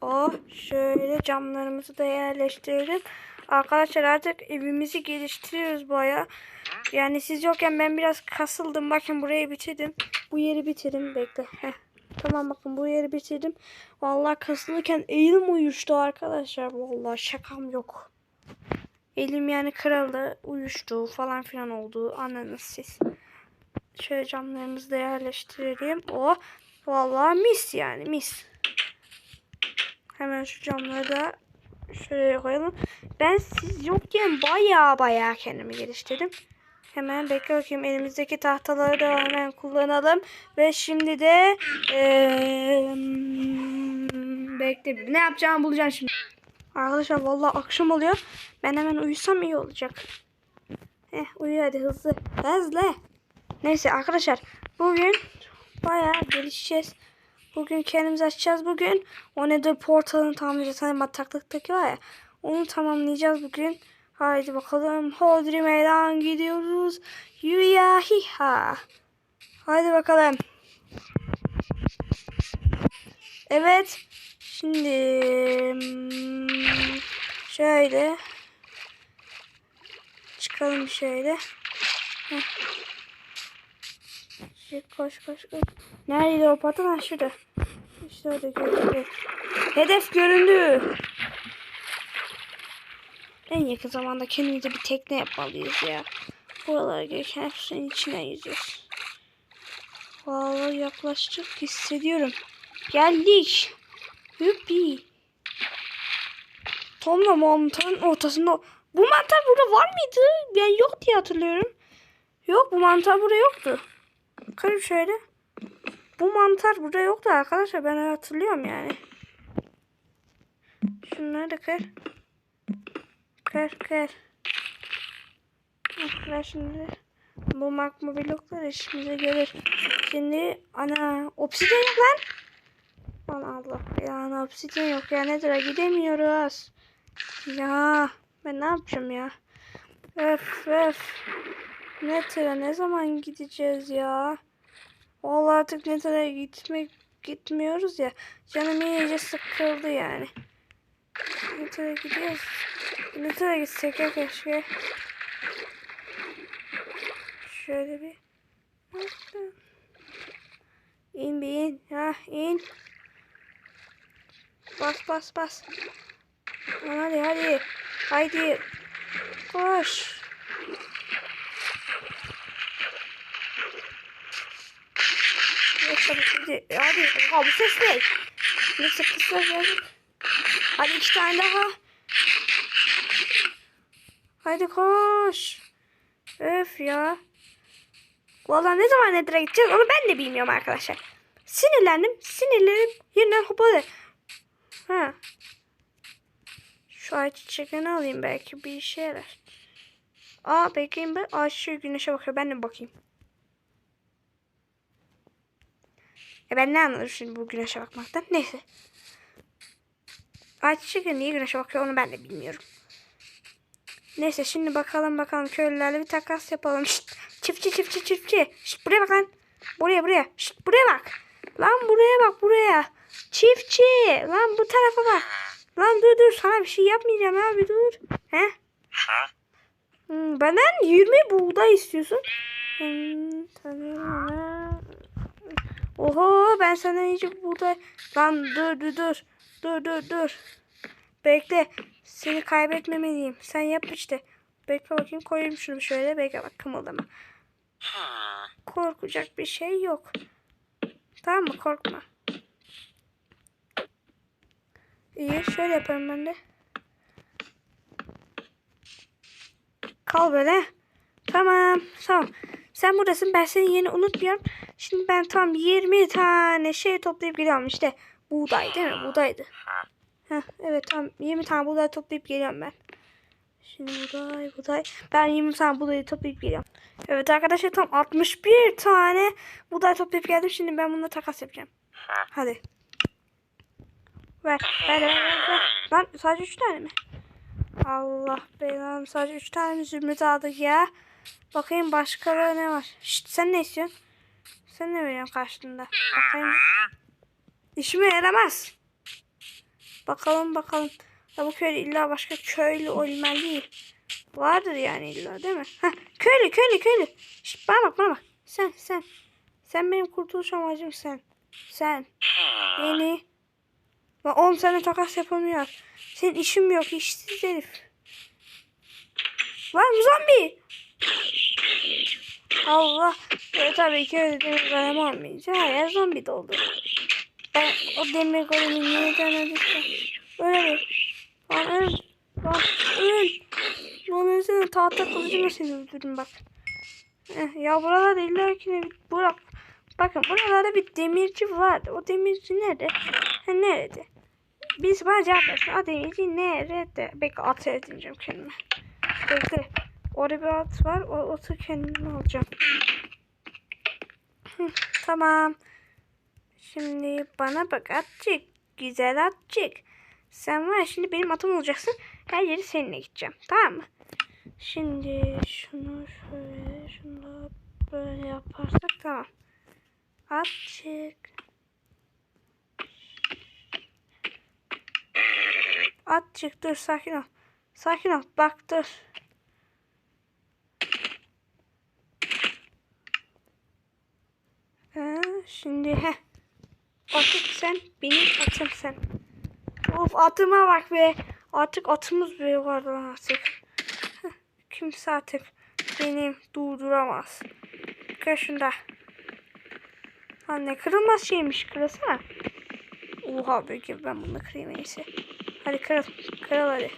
Oh şöyle camlarımızı da yerleştirelim. Arkadaşlar artık evimizi geliştiriyoruz baya. Yani siz yokken ben biraz kasıldım. Bakın burayı bitirdim. Bu yeri bitirdim. Bekle. Heh. Tamam bakın bu yeri bitirdim. Vallahi kasılırken elim uyuştu arkadaşlar. Vallahi şakam yok. Elim yani kırıldı, uyuştu falan filan oldu. Anladınız siz. Şöyle camlarımızı da yerleştirelim. Oh vallahi mis yani mis. Hemen şu camları da şöyle koyalım. Ben siz yokken baya baya kendimi geliştirdim. Hemen bekle bakayım elimizdeki tahtaları da hemen kullanalım. Ve şimdi de eee, bekle ne yapacağımı bulacağım şimdi. Arkadaşlar vallahi akşam oluyor. Ben hemen uyusam iyi olacak. Heh uyu hadi hızlı. Hızlı. Neyse arkadaşlar bugün bayağı gelişeceğiz. Bugün kendimizi açacağız bugün. O nedir portalını tamamlayacağız. Hani bataklıktaki var ya. Onu tamamlayacağız bugün. Haydi bakalım. Hodri meydan gidiyoruz. Yuya hiha. Haydi bakalım. Evet. Şimdi hmm, şöyle çıkalım şöyle. Heh. Şey, koş koş koş. Nerede o patron? Ha, şurada. İşte orada göründü. Hedef göründü. En yakın zamanda kendimize bir tekne yapmalıyız ya. Buralara gelirken hepsinin içine yüzüyoruz. Vallahi yaklaştık hissediyorum. Geldik. Yuppi. Tomla mantarın ortasında. Bu mantar burada var mıydı? Ben yok diye hatırlıyorum. Yok bu mantar burada yoktu. Bakın şöyle. Bu mantar burada yoktu arkadaşlar. Ben hatırlıyorum yani. Şunları da kır. Kır kır. Ver şimdi. Bu magma bloklar işimize gelir. Şimdi ana obsidyen yok lan. Aman Allah yani obsidyen yok ya nedir gidemiyoruz. Ya ben ne yapacağım ya. Öf öf. Netere ne zaman gideceğiz ya? Vallahi artık Netere gitmek gitmiyoruz ya. Canım iyice sıkıldı yani. Netere gidiyoruz. Netere gitsek ya keşke. Şöyle bir. İn bir in. Ha in. Bas bas bas. Hadi hadi. Haydi. Koş. Yoksa şimdi. Hadi. Ha bu ses ne? Neyse kızlar geldik. Hadi iki tane daha. Hadi koş. Öf ya. Vallahi ne zaman Nether'a gideceğiz onu ben de bilmiyorum arkadaşlar. Sinirlendim. Sinirlerim yeniden hopladı. Ha. Şu ay çiçeklerini alayım belki bir işe yarar. Aa bekleyin ben. Aa şu güneşe bakıyor. Ben de bakayım. E ben ne anladım şimdi bu güneşe bakmaktan? Neyse. Ay çiçekleri niye güneşe bakıyor onu ben de bilmiyorum. Neyse şimdi bakalım bakalım köylülerle bir takas yapalım. Şşt, çiftçi çiftçi çiftçi. Şşt, buraya bak lan. Buraya buraya. Şşt, buraya bak. Lan buraya bak buraya. Çiftçi. Lan bu tarafa bak. Lan dur dur sana bir şey yapmayacağım abi dur. He? Hmm, benden 20 buğday istiyorsun. Hmm, tamam. Oho ben senden iyice buğday. Lan dur dur dur. Dur dur dur. Bekle. Seni kaybetmemeliyim. Sen yap işte. Bekle bakayım koyayım şunu şöyle. Bekle bak kımıldama. Korkacak bir şey yok. Tamam mı? Korkma. İyi şöyle yaparım ben de. Kal böyle. Tamam. Tamam. Sen buradasın. Ben seni yeni unutmuyorum. Şimdi ben tam 20 tane şey toplayıp geliyorum. İşte buğday değil mi? Buğdaydı. Heh, evet tam 20 tane buğday toplayıp geliyorum ben. Şimdi buğday buğday. Ben 20 tane buğdayı toplayıp geliyorum. Evet arkadaşlar tam 61 tane buğday toplayıp geldim. Şimdi ben bununla takas yapacağım. Hadi. Ver. Ver ver ver. Lan sadece 3 tane mi? Allah belanı sadece 3 tane zümrüt aldık ya. Bakayım başkaları ne var. Şşt sen ne istiyorsun? Sen ne veriyorsun karşılığında? Bakayım. İşime yaramaz. Bakalım bakalım. Ya bu köyde illa başka köylü olmalı değil. Vardır yani illa değil mi? Heh, köylü köylü köylü. Şişt, bana bak bana bak. Sen sen. Sen benim kurtuluş amacım sen. Sen. Beni. Lan oğlum seninle takas yapamıyor. Senin işim yok işsiz herif. Lan zombi. Allah. Böyle tabii ki olmayınca her yer zombi doldu. Ben o demir golemi niye denedim Öyle değil. Lan öl. Lan öl. Lan ölsene tahta kılıcımla seni öldürdüm bak. Eh, ya buralarda illa ki ne bırak. Bakın buralarda bir demirci vardı. O demirci nerede? Ha, nerede? Biz bana cevap versin. O demirci nerede? Bekle at edineceğim kendime. Bekle. Orada bir at var. O atı kendime alacağım. Tamam. Şimdi bana bak atçık. Güzel atçık. Sen var şimdi benim atım olacaksın. Her yeri seninle gideceğim. Tamam mı? Şimdi şunu şöyle şunu böyle yaparsak tamam. Atçık. Atçık dur sakin ol. Sakin ol bak dur. Şimdi he. Artık sen benim atım sen. Of atıma bak be. Artık atımız bile var artık. Kimse artık benim durduramaz. Kır şunda. Ha ne kırılmaz şeymiş kırılsana. Oha belki ben bunu kırayım iyisi. Hadi kırıl. Kırıl hadi.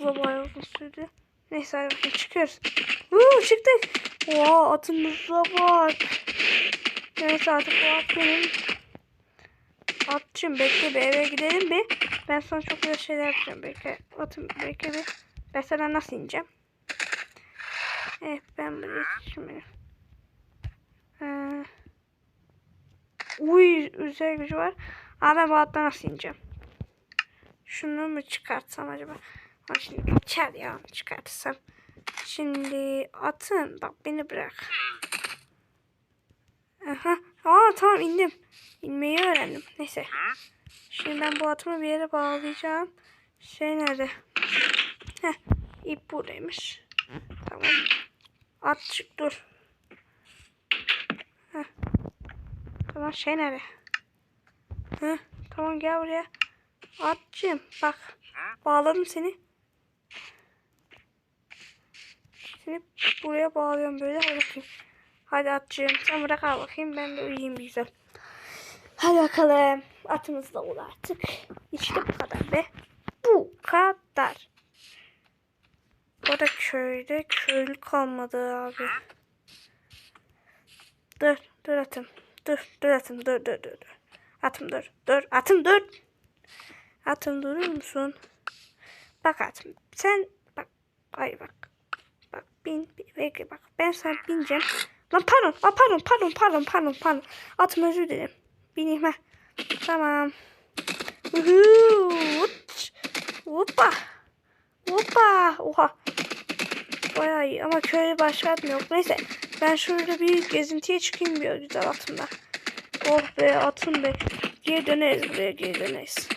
Bu bayağı uzun sürdü. Neyse hadi çıkıyoruz. Uuu çıktık. Oha atımıza bak. Neyse artık bu at benim. Atçım bekle bir eve gidelim bir. Ben sana çok güzel şeyler yapacağım. Bekle. Atım bekle bir. Ben sana nasıl ineceğim? Evet ben buraya şimdi. Ee, uy özel gücü var. Ama ben bu attan nasıl ineceğim? Şunu mu çıkartsam acaba? Ha şimdi kaçar ya çıkartsam. Şimdi atın bak beni bırak. Aha. Aa tamam indim. İnmeyi öğrendim. Neyse. Şimdi ben bu atımı bir yere bağlayacağım. Şey nerede? Heh. ip buradaymış. Tamam. At çık dur. Heh. Tamam şey nerede? Heh. Tamam gel buraya. Atçım bak. Bağladım seni. Seni buraya bağlıyorum böyle. Hadi bakayım. Hadi atçığım sen bırak al bakayım ben de uyuyayım güzel. Hadi bakalım. Atımız da ol artık. İşte bu kadar be. Bu kadar. Bu da köyde köylü kalmadı abi. Dur dur atım. Dur dur atım dur dur dur. dur. Atım dur dur atım dur. Atım durur musun? Bak atım sen bak ay bak. Bak bin, bin bak ben sana bineceğim. Lan pardon, Aa, pardon, pardon, pardon, pardon, pardon. Atım özür dilerim. Bineyim ha. Tamam. Hoppa. Hoppa. Oha. Bayağı iyi ama köyde başka atım yok. Neyse ben şurada bir gezintiye çıkayım bir güzel atımla. Oh be atım be. Geri döneriz buraya geri döneriz.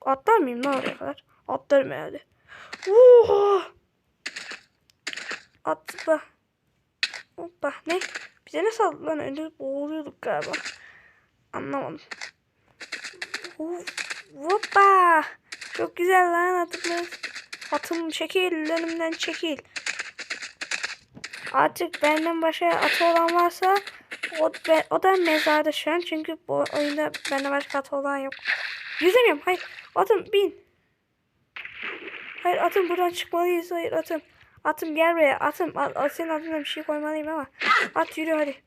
Atlar mıyım lan oraya kadar? Atlarım herhalde. Oha. Atla. Hoppa ne? Bize ne saldı lan? Önce boğuluyorduk galiba. Anlamadım. Hoppa. Çok güzel lan atımız. Atım çekil. Önümden çekil. Artık benden başka atı olan varsa o, be, o da mezarda şu an. Çünkü bu oyunda benden başka atı olan yok. Yüzemiyorum. Hayır. Atım bin. Hayır atım buradan çıkmalıyız. Hayır atım. Atım gel buraya. Atım. At, at, senin adına bir şey koymalıyım ama. At yürü hadi.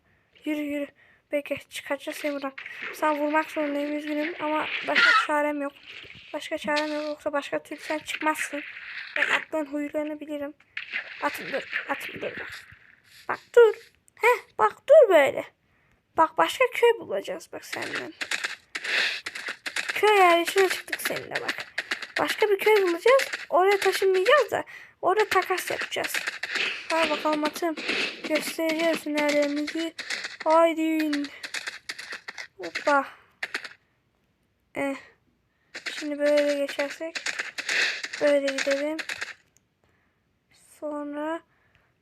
Yürü yürü. Bekle çıkartacağız seni buradan. Sen vurmak zorundayım üzgünüm ama başka çarem yok. Başka çarem yok yoksa başka türlü sen çıkmazsın. Ben atların huylarını bilirim. Atım dur. Atım dur bak. Bak dur. Heh bak dur böyle. Bak başka köy bulacağız bak senden. Köy yerleşine çıktık seninle bak. Başka bir köy bulacağız. Oraya taşınmayacağız da orada takas yapacağız. Hadi bakalım atım. Göstereceğiz nerelerimizi. Haydi. Hoppa. Eh. Şimdi böyle geçersek böyle gidelim. Sonra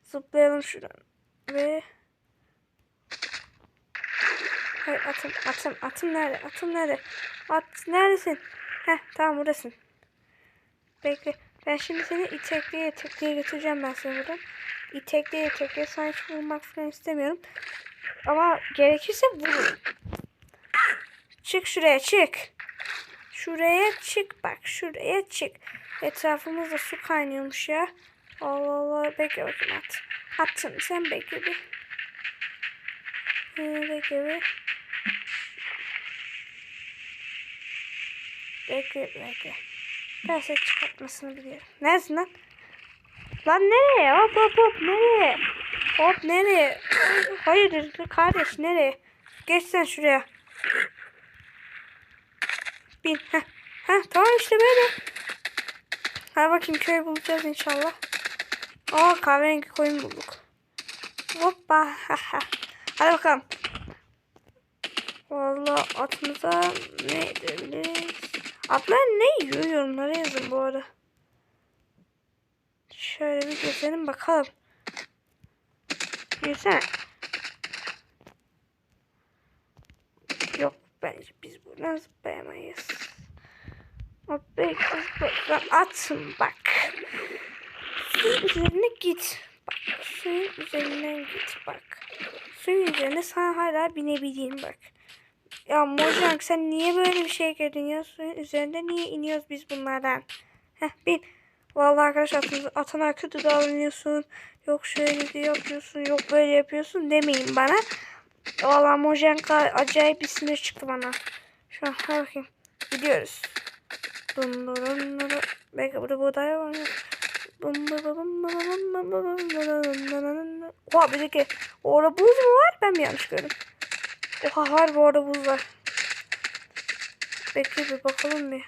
zıplayalım şuradan ve Hayır atım atım atım nerede atım nerede at neredesin Heh tamam buradasın bekle ben şimdi seni itekliye itekliye götüreceğim ben seni buradan itekliye itekliye sana hiç vurmak falan istemiyorum. Ama gerekirse vururum çık şuraya çık. Şuraya çık. Bak şuraya çık. Etrafımızda su kaynıyormuş ya. Allah Allah. Bekle bakayım at. Attım. Sen bekle bir. Ee, bekle bir. Bekle bekle. Ben ses çıkartmasını biliyorum. Neresin lan? Lan nereye? Hop hop hop nereye? Hop nereye? Hayırdır kardeş nereye? Geç sen şuraya. Bin. Heh. Heh, tamam işte böyle. Hadi bakayım köy bulacağız inşallah. Aa kahverengi koyun bulduk. Hoppa. Hadi bakalım. Vallahi atımıza ne edebiliriz? Atlar ne yiyor yorumlara yazın bu arada. Şöyle bir gezelim bakalım. Yürüsene. Yok bence biz buradan zıplayamayız. Hop bekle zıpla. Atın bak. Suyun üzerine git. Bak suyun üzerinden git bak. Suyun üzerine sana hala binebileyim bak. Ya Mojang sen niye böyle bir şey girdin ya? Suyun üzerinde niye iniyoruz biz bunlardan? Heh bin. Vallahi arkadaşlar atana kötü davranıyorsun. Yok şöyle yapıyorsun. Yok böyle yapıyorsun demeyin bana. Valla Mojang acayip bir sinir çıktı bana. Şu an bakayım. Gidiyoruz. Dun dun dun dun. Belki burada buğday var mı? Oha bir dakika. Orada buz mu var? Ben mi yanlış gördüm? Oha var bu arada buz var. Bekle bir bakalım bir.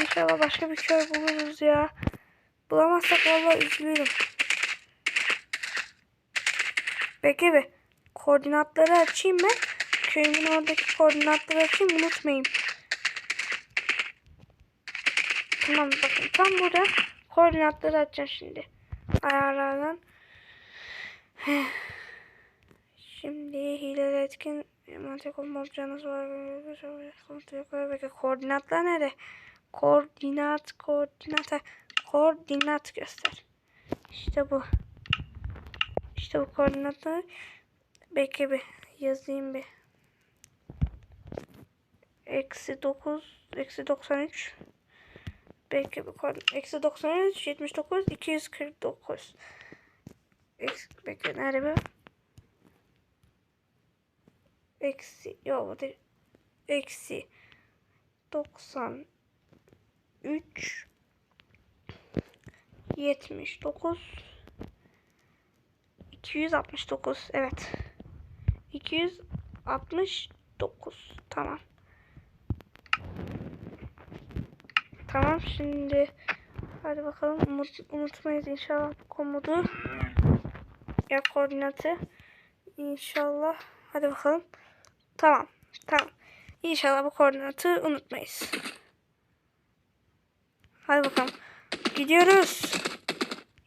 İnşallah başka bir köy buluruz ya. Bulamazsak vallahi üzülürüm. Bekle bir. Koordinatları açayım ben. Köyümün oradaki koordinatları açayım unutmayayım. Tamam bakın tam burada koordinatları açacağım şimdi. Ayarlardan. Şimdi hileli etkin mantık olmayacağınız var. Peki koordinatlar nerede? Koordinat, koordinata, koordinat göster. İşte bu. İşte bu koordinatlar. Bekle bir yazayım bir. Eksi 9, eksi 93. Belki bir koordinat. Eksi 93, 79, 249. Eksi, bekle nerede bu? Eksi yok. Eksi 93 79 269 evet. 269 tamam. Tamam şimdi hadi bakalım. Unut, unutmayız inşallah bu komodu ya koordinatı. İnşallah. Hadi bakalım Tamam. Tamam. İnşallah bu koordinatı unutmayız. Hadi bakalım. Gidiyoruz.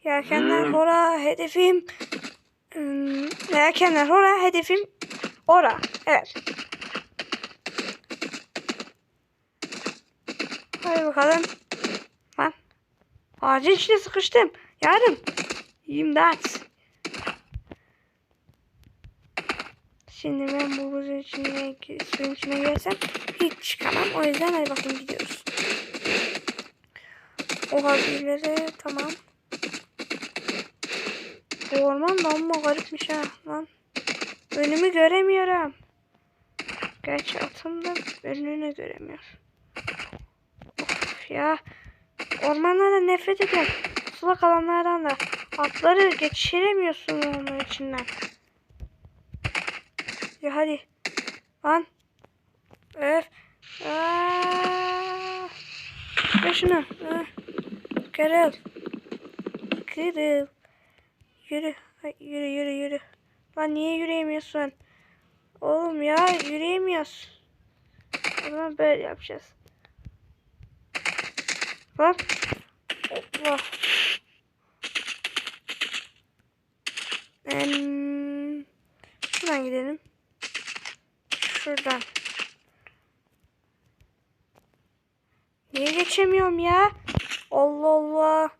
Yelkenler hora hedefim. Hmm, yelkenler hora hedefim. Ora. Evet. Hadi bakalım. Lan. Ağacın içine sıkıştım. Yardım. İmdat. Şimdi ben bu buzun içine, suyun içine girersem hiç çıkamam. O yüzden hadi bakayım gidiyoruz. Oha birileri tamam. Bu orman da amma garipmiş ha lan. Önümü göremiyorum. Gerçi atım da önünü göremiyor. Of ya. Ormanlardan nefret ediyorum. Sulak alanlardan da. Atları geçiremiyorsun onun içinden. Ya hadi. Lan. Öf. Aaaa. Ver şunu. Kırıl. Kırıl. Yürü. Yürü yürü yürü. Lan niye yürüyemiyorsun? Oğlum ya yürüyemiyoruz. O zaman böyle yapacağız. Hop. Hoppa. Em, şuradan gidelim. Şuradan. Niye geçemiyorum ya? Allah Allah.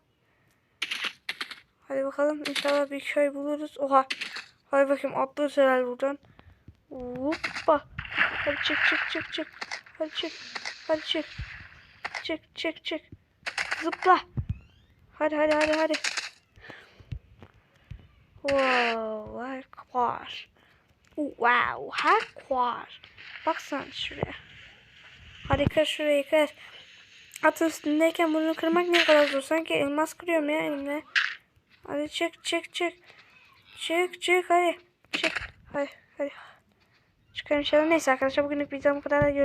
Hadi bakalım inşallah bir köy buluruz. Oha. Hadi bakayım atlıyoruz herhalde buradan. Hoppa. Hadi çık çık çık çık. Hadi çık. Hadi çık. Çık çık çık. Zıpla. Hadi hadi hadi hadi. Wow, hakvar. Wow, hakvar. Baksana şuraya. Hadi kır şurayı kır. Atın üstündeyken bunu kırmak ne kadar zor. Sanki elmas kırıyorum ya elimle. Hadi çık çık çık. Çık çık hadi. Çık. Hadi hadi. Çıkarım inşallah. Neyse arkadaşlar bugünlük videom bu kadar. Görüşürüz.